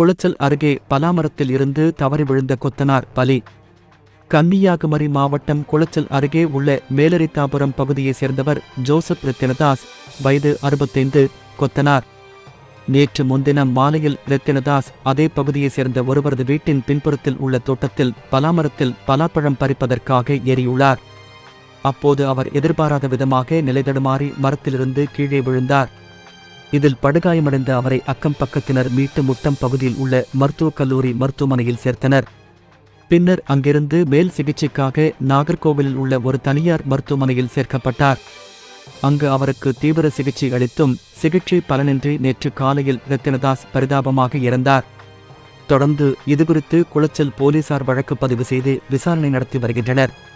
குளச்சல் அருகே பலாமரத்தில் இருந்து தவறி விழுந்த கொத்தனார் பலி. கன்னியாகுமரி மாவட்டம் குளச்சல் அருகே உள்ள மேலரித்தாபுரம் பகுதியைச் சேர்ந்தவர் ஜோசப் ரத்தினதாஸ் வயது அறுபத்தைந்து கொத்தனார். நேற்று முன்தினம் மாலையில் ரத்தினதாஸ் அதே பகுதியைச் சேர்ந்த ஒருவரது வீட்டின் பின்புறத்தில் உள்ள தோட்டத்தில் பலாமரத்தில் பலாப்பழம் பறிப்பதற்காக ஏறியுள்ளார். அப்போது அவர் எதிர்பாராத விதமாக நிலைதடுமாறி மரத்திலிருந்து கீழே விழுந்தார். இதில் படுகாயமடைந்த அவரை அக்கம் பக்கத்தினர் மீட்டு முட்டம் பகுதியில் உள்ள மருத்துவக் கல்லூரி மருத்துவமனையில் சேர்த்தனர். பின்னர் அங்கிருந்து மேல் சிகிச்சைக்காக நாகர்கோவிலில் உள்ள ஒரு தனியார் மருத்துவமனையில் சேர்க்கப்பட்டார். அங்கு அவருக்கு தீவிர சிகிச்சை அளித்தும் சிகிச்சை பலனின்றி நேற்று காலையில் ரத்தினதாஸ் பரிதாபமாக இறந்தார். தொடர்ந்து இதுகுறித்து குளச்சல் போலீசார் வழக்கு பதிவு செய்து விசாரணை நடத்தி வருகின்றனர்.